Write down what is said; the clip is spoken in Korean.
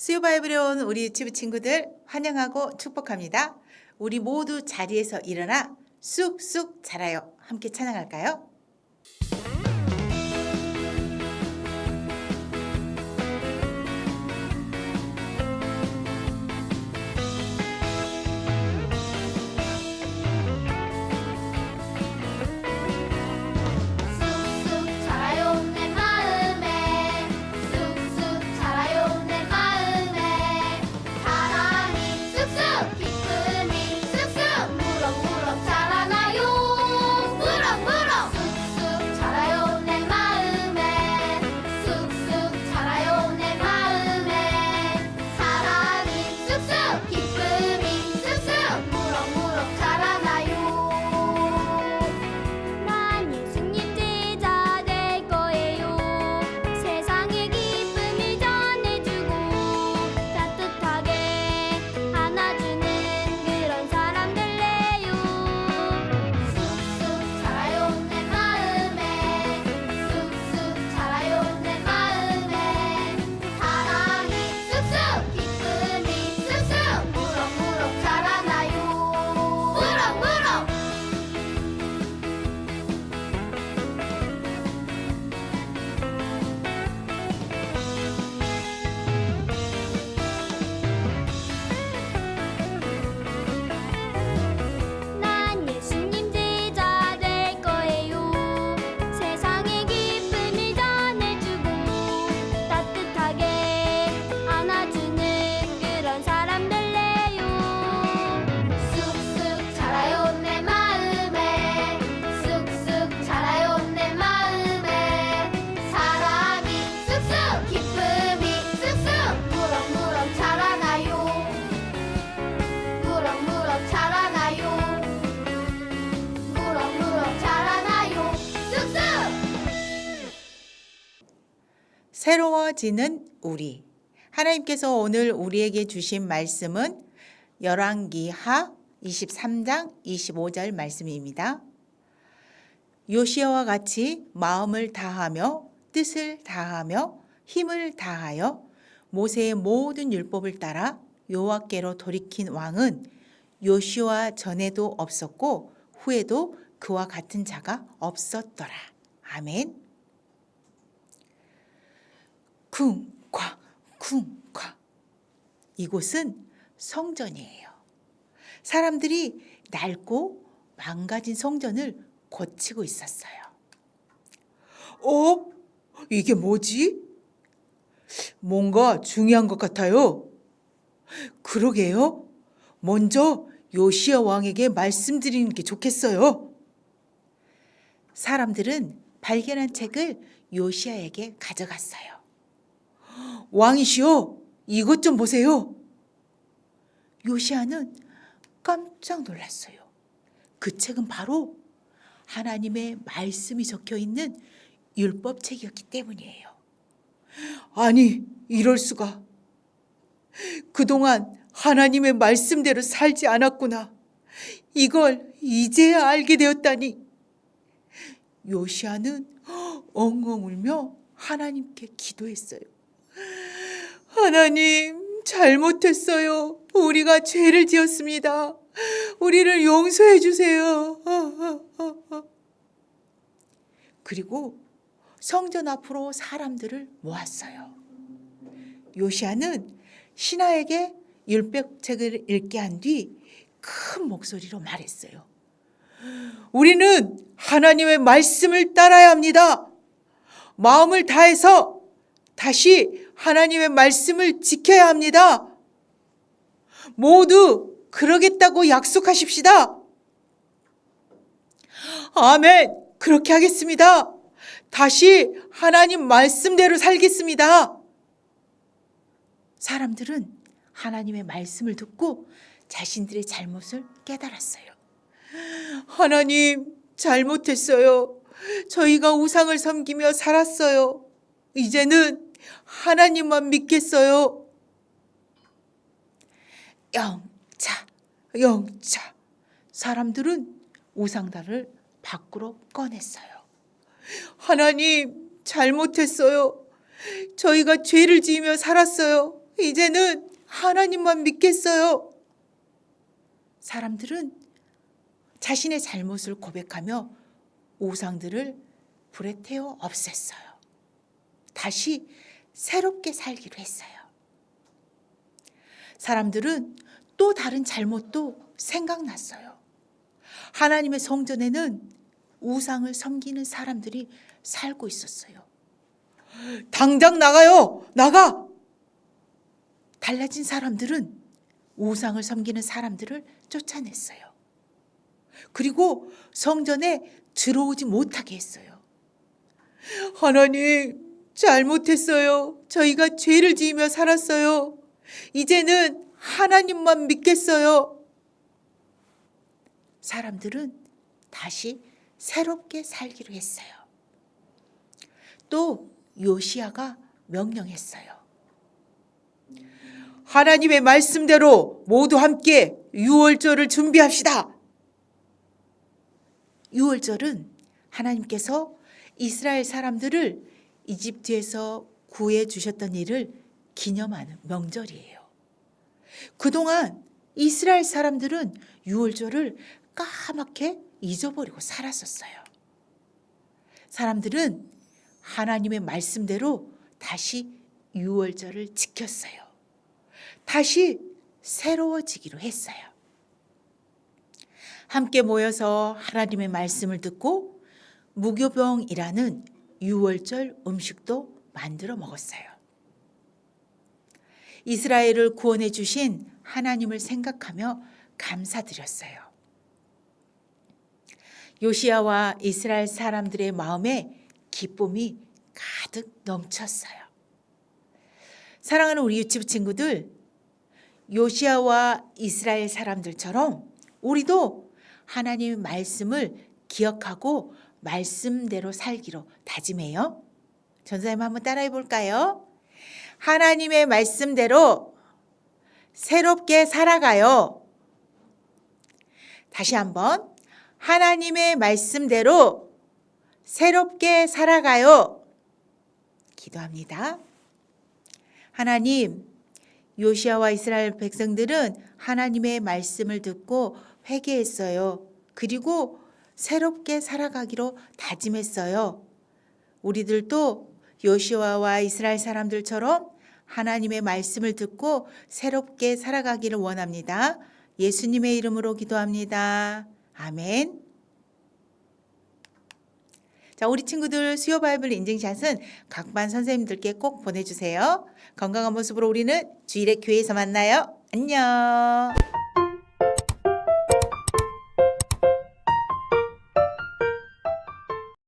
수요 바이블에 온 우리 유치부 친구들 환영하고 축복합니다. 우리 모두 자리에서 일어나 쑥쑥 자라요. 함께 찬양할까요? 새로워지는 우리. 하나님께서 오늘 우리에게 주신 말씀은 열왕기하 23장 25절 말씀입니다. 요시아와 같이 마음을 다하며 뜻을 다하며 힘을 다하여 모세의 모든 율법을 따라 여호와께로 돌이킨 왕은 요시아 전에도 없었고 후에도 그와 같은 자가 없었더라. 아멘. 쿵쾅 쿵쾅 이곳은 성전이에요. 사람들이 낡고 망가진 성전을 고치고 있었어요. 어? 이게 뭐지? 뭔가 중요한 것 같아요. 그러게요. 먼저 요시아 왕에게 말씀드리는 게 좋겠어요. 사람들은 발견한 책을 요시아에게 가져갔어요. 왕이시여, 이것 좀 보세요. 요시아는 깜짝 놀랐어요. 그 책은 바로 하나님의 말씀이 적혀 있는 율법 책이었기 때문이에요. 아니, 이럴 수가. 그동안 하나님의 말씀대로 살지 않았구나. 이걸 이제야 알게 되었다니. 요시아는 엉엉 울며 하나님께 기도했어요. 하나님, 잘못했어요. 우리가 죄를 지었습니다. 우리를 용서해 주세요. 그리고 성전 앞으로 사람들을 모았어요. 요시아는 신하에게 율법책을 읽게 한 뒤 큰 목소리로 말했어요. 우리는 하나님의 말씀을 따라야 합니다. 마음을 다해서 다시 하나님의 말씀을 지켜야 합니다. 모두 그러겠다고 약속하십시다. 아멘. 그렇게 하겠습니다. 다시 하나님 말씀대로 살겠습니다. 사람들은 하나님의 말씀을 듣고 자신들의 잘못을 깨달았어요. 하나님, 잘못했어요. 저희가 우상을 섬기며 살았어요. 이제는 하나님만 믿겠어요. 영차, 영차. 사람들은 우상단을 밖으로 꺼냈어요. 하나님, 잘못했어요. 저희가 죄를 지으며 살았어요. 이제는 하나님만 믿겠어요. 사람들은 자신의 잘못을 고백하며 우상들을 불에 태워 없앴어요. 다시 새롭게 살기로 했어요. 사람들은 또 다른 잘못도 생각났어요. 하나님의 성전에는 우상을 섬기는 사람들이 살고 있었어요. 당장 나가요! 나가! 달라진 사람들은 우상을 섬기는 사람들을 쫓아냈어요. 그리고 성전에 들어오지 못하게 했어요. 하나님, 잘못했어요. 저희가 죄를 지으며 살았어요. 이제는 하나님만 믿겠어요. 사람들은 다시 새롭게 살기로 했어요. 또 요시아가 명령했어요. 하나님의 말씀대로 모두 함께 유월절을 준비합시다. 유월절은 하나님께서 이스라엘 사람들을 이집트에서 구해 주셨던 일을 기념하는 명절이에요. 그동안 이스라엘 사람들은 유월절을 까맣게 잊어버리고 살았었어요. 사람들은 하나님의 말씀대로 다시 유월절을 지켰어요. 다시 새로워지기로 했어요. 함께 모여서 하나님의 말씀을 듣고 무교병이라는 유월절 음식도 만들어 먹었어요. 이스라엘을 구원해 주신 하나님을 생각하며 감사드렸어요. 요시아와 이스라엘 사람들의 마음에 기쁨이 가득 넘쳤어요. 사랑하는 우리 유치부 친구들, 요시아와 이스라엘 사람들처럼 우리도 하나님의 말씀을 기억하고 말씀대로 살기로 다짐해요. 전사님 한번 따라해 볼까요? 하나님의 말씀대로 새롭게 살아가요. 다시 한번 하나님의 말씀대로 새롭게 살아가요. 기도합니다. 하나님, 요시아와 이스라엘 백성들은 하나님의 말씀을 듣고 회개했어요. 그리고 새롭게 살아가기로 다짐했어요. 우리들도 요시아와 이스라엘 사람들처럼 하나님의 말씀을 듣고 새롭게 살아가기를 원합니다. 예수님의 이름으로 기도합니다. 아멘. 자, 우리 친구들 수요 바이블 인증샷은 각 반 선생님들께 꼭 보내주세요. 건강한 모습으로 우리는 주일에 교회에서 만나요. 안녕.